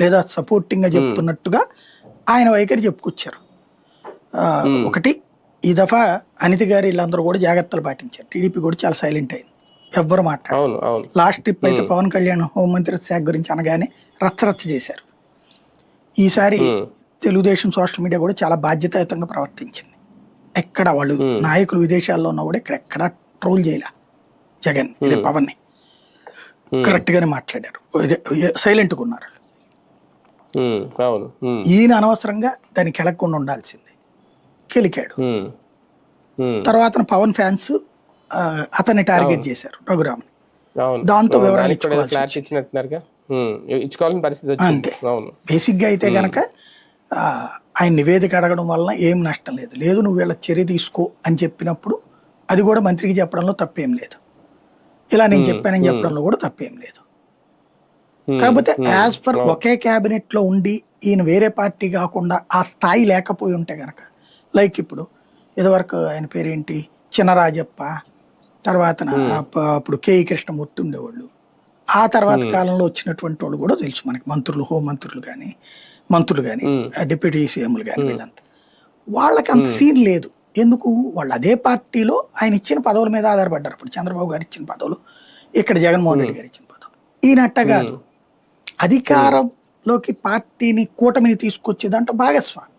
లేదా సపోర్టింగ్గా చెప్తున్నట్టుగా ఆయన వైఖరి చెప్పుకొచ్చారు. ఆ, ఒకటి ఈ దఫా అనిత గారు వీళ్ళందరూ కూడా జాగ్రత్తలు పాటించారు. టీడీపీ కూడా చాలా సైలెంట్ అయింది. ఎవ్వరు మాట్లాడారు. లాస్ట్ ట్రిప్ అయితే పవన్ కళ్యాణ్ హోంమంత్రి శాఖ గురించి అనగానే రచ్చరచ్చ చేశారు. ఈసారి తెలుగుదేశం సోషల్ మీడియా కూడా చాలా బాధ్యతాయుతంగా ప్రవర్తించింది. ఎక్కడ వాళ్ళు నాయకులు విదేశాల్లో ఉన్నా కూడా ఇక్కడ ఎక్కడ ట్రోల్ చేయలే జగన్ ఇదే పవన్ని. కరెక్ట్ గానే మాట్లాడారు. సైలెంట్గా ఉన్నారు. ఈయన అనవసరంగా దాన్ని కెలక్కుండా ఉండాల్సింది. కెలికాడు. తర్వాత పవన్ ఫ్యాన్స్ అతన్ని టార్గెట్ చేశారు రఘురామ్ దాంతో వివరాలు ఇచ్చుకోవాల్సి అంతే. అవును. బేసిక్గా అయితే కనుక ఆ, ఆయన నివేదిక అడగడం వలన ఏం నష్టం లేదు. లేదు నువ్వు వీళ్ళ చర్య తీసుకో అని చెప్పినప్పుడు అది కూడా మంత్రికి చెప్పడంలో తప్పేం లేదు. ఇలా నేను చెప్పానని చెప్పడంలో కూడా తప్పేం లేదు. కాకపోతే యాజ్ ఫర్ ఒకే క్యాబినెట్లో ఉండి ఈయన వేరే పార్టీ కాకుండా ఆ స్థాయి లేకపోయి ఉంటే గనక లైక్ ఇప్పుడు ఇదివరకు ఆయన పేరేంటి? చినరాజప్ప తర్వాత అప్పుడు కేఈ కృష్ణమూర్తి ఉండేవాళ్ళు. ఆ తర్వాత కాలంలో వచ్చినటువంటి వాళ్ళు కూడా తెలుసు మనకి మంత్రులు హోంమంత్రులు కానీ మంత్రులు కానీ డిప్యూటీ సీఎంలు కానీ వీళ్ళంతా. వాళ్ళకి అంత సీన్ లేదు. ఎందుకు? వాళ్ళు అదే పార్టీలో ఆయన ఇచ్చిన పదవుల మీద ఆధారపడ్డారు. ఇప్పుడు చంద్రబాబు గారు ఇచ్చిన పదవులు ఇక్కడ జగన్మోహన్ రెడ్డి గారు ఇచ్చిన పదవులు. ఈయన అట్ట కాదు. అధికారంలోకి పార్టీని కూటమిని తీసుకొచ్చే దాంట్లో భాగస్వామి.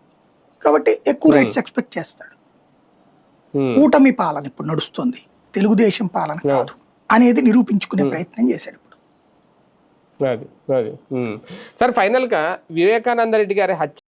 కాబట్టి ఎక్కువ రైట్స్ ఎక్స్పెక్ట్ చేస్తాడు. ఉమ్, కూటమి పాలన ఇప్పుడు నడుస్తుంది. తెలుగుదేశం పాలన కాదు అనేది నిరూపించుకునే ప్రయత్నం చేశాడు ఇప్పుడు. అది అది. ఉమ్. సార్ ఫైనల్గా వివేకానంద రెడ్డి గారి హత్య